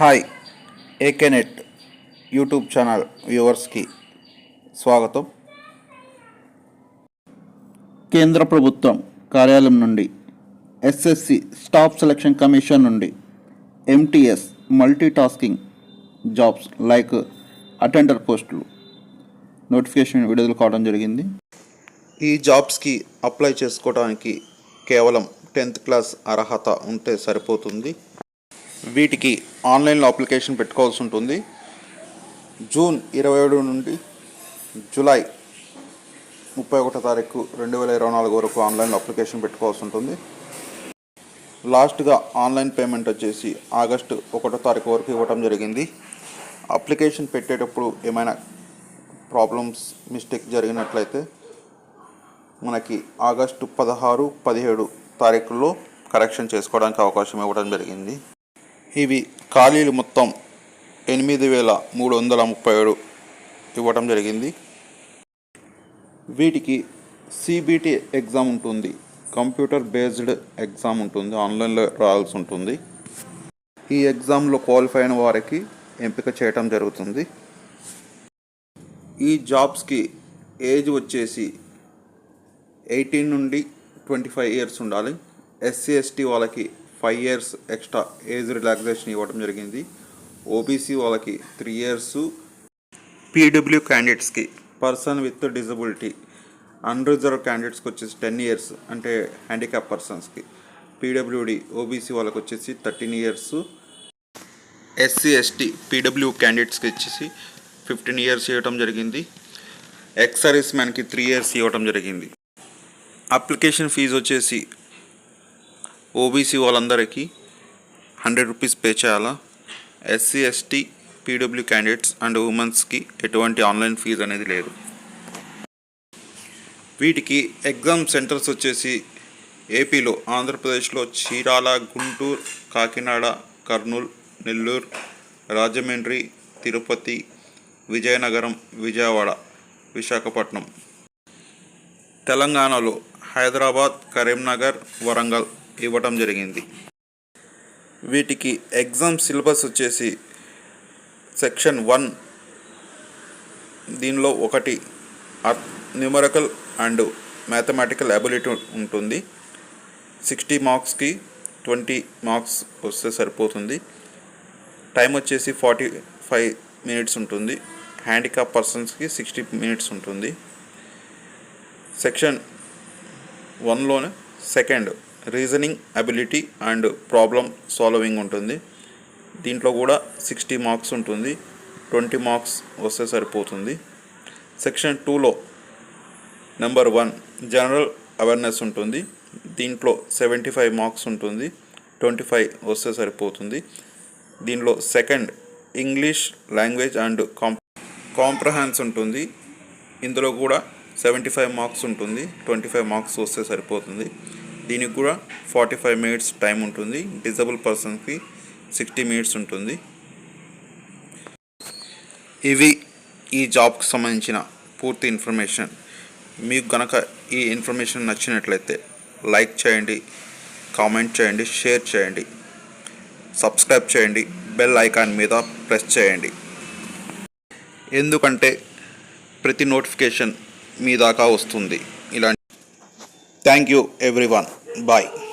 Hi ఏకెనెట్ YouTube channel వ్యూవర్స్కి స్వాగతం. కేంద్ర ప్రభుత్వం కార్యాలయం నుండి ఎస్ఎస్సి స్టాఫ్ సెలక్షన్ కమిషన్ నుండి MTS multi tasking jobs like attender పోస్టులు నోటిఫికేషన్ విడుదల కావడం జరిగింది. ఈ జాబ్స్కి అప్లై చేసుకోవడానికి కేవలం టెన్త్ క్లాస్ అర్హత ఉంటే సరిపోతుంది. వీటికి ఆన్లైన్లో అప్లికేషన్ పెట్టుకోవాల్సి ఉంటుంది. జూన్ ఇరవై ఏడు నుండి జూలై ముప్పై ఒకటో తారీఖు రెండు వేల ఇరవై నాలుగు వరకు ఆన్లైన్లో అప్లికేషన్ పెట్టుకోవాల్సి ఉంటుంది. లాస్ట్గా ఆన్లైన్ పేమెంట్ వచ్చేసి ఆగస్టు ఒకటో తారీఖు వరకు ఇవ్వటం జరిగింది. అప్లికేషన్ పెట్టేటప్పుడు ఏమైనా ప్రాబ్లమ్స్ మిస్టేక్ జరిగినట్లయితే మనకి ఆగస్టు పదహారు పదిహేడు తారీఖుల్లో కరెక్షన్ చేసుకోవడానికి అవకాశం ఇవ్వడం జరిగింది. ఇవి ఖాళీలు మొత్తం ఎనిమిది వేల మూడు వందల ముప్పై ఏడు ఇవ్వటం జరిగింది. వీటికి సిబిటి ఎగ్జామ్ ఉంటుంది. కంప్యూటర్ బేస్డ్ ఎగ్జామ్ ఉంటుంది. ఆన్లైన్లో రాయాల్సి ఉంటుంది. ఈ ఎగ్జామ్లో క్వాలిఫై అయిన వారికి ఎంపిక చేయటం జరుగుతుంది. ఈ జాబ్స్కి ఏజ్ వచ్చేసి ఎయిటీన్ నుండి ట్వంటీ ఫైవ్ ఇయర్స్ ఉండాలి ఎస్సీ ఎస్టీ వాళ్ళకి five years extra age relaxation ఇవ్వడం జరిగింది. ఓబీసీ వాళ్ళకి త్రీ ఇయర్స్ పీడబ్ల్యూ క్యాండిడేట్స్కి పర్సన్ విత్ డిజబిలిటీ అన్రిజర్వ్ క్యాండిడేట్స్కి వచ్చేసి టెన్ ఇయర్స్ అంటే హ్యాండిక్యాప్ పర్సన్స్కి పీడబ్ల్యూడి ఓబీసీ వాళ్ళకి వచ్చేసి thirteen years SC ST PW క్యాండిడేట్స్కి వచ్చేసి ఫిఫ్టీన్ ఇయర్స్ ఇవ్వటం జరిగింది. ఎక్స్ సర్వీస్ మ్యాన్కి త్రీ ఇయర్స్ ఇవ్వటం జరిగింది. అప్లికేషన్ ఫీజు వచ్చేసి ఓబీసీ వాళ్ళందరికీ హండ్రెడ్ రూపీస్ పే చేయాలా? SC ST PW candidates and ఉమెన్స్కి ఎటువంటి ఆన్లైన్ ఫీజు అనేది లేదు. వీటికి ఎగ్జామ్ సెంటర్స్ వచ్చేసి ఏపీలో ఆంధ్రప్రదేశ్లో చీరాల గుంటూరు కాకినాడ కర్నూలు నెల్లూరు రాజమండ్రి తిరుపతి విజయనగరం విజయవాడ విశాఖపట్నం. తెలంగాణలో హైదరాబాద్ కరీంనగర్ వరంగల్ ఇవ్వటం జరిగింది. వీటికి ఎగ్జామ్ సిలబస్ వచ్చేసి సెక్షన్ వన్. దీనిలో ఒకటి న్యూమరికల్ అండ్ మ్యాథమెటికల్ అబిలిటీ ఉంటుంది. సిక్స్టీ మార్క్స్కి ట్వంటీ మార్క్స్ వస్తే సరిపోతుంది. టైం వచ్చేసి ఫార్టీ ఫైవ్ మినిట్స్ ఉంటుంది. హ్యాండిక్యాప్ పర్సన్స్కి సిక్స్టీ మినిట్స్ ఉంటుంది. Section వన్లోనే second reasoning ability and problem solving ఉంటుంది. దీంట్లో కూడా సిక్స్టీ మార్క్స్ ఉంటుంది. ట్వంటీ మార్క్స్ వస్తే సరిపోతుంది. సెక్షన్ టూలో నెంబర్ వన్ జనరల్ అవేర్నెస్ ఉంటుంది. దీంట్లో సెవెంటీ ఫైవ్ మార్క్స్ ఉంటుంది. ట్వంటీ ఫైవ్ వస్తే సరిపోతుంది. దీనిలో second English language and com comprehension ఉంటుంది. ఇందులో కూడా సెవెంటీ ఫైవ్ మార్క్స్ ఉంటుంది. ట్వంటీ ఫైవ్ మార్క్స్ వస్తే సరిపోతుంది. దీనికి కూడా ఫార్టీ ఫైవ్ మినిట్స్ టైం ఉంటుంది. డిజబుల్ పర్సన్కి సిక్స్టీ మినిట్స్ ఉంటుంది. ఇవి ఈ జాబ్కి సంబంధించిన పూర్తి ఇన్ఫర్మేషన్. మీకు గనక ఈ ఇన్ఫర్మేషన్ నచ్చినట్లయితే లైక్ చేయండి కామెంట్ చేయండి షేర్ చేయండి సబ్స్క్రైబ్ చేయండి బెల్ ఐకాన్ మీద ప్రెస్ చేయండి. ఎందుకంటే ప్రతి నోటిఫికేషన్ మీ దాకా వస్తుంది. Thank you everyone. Bye.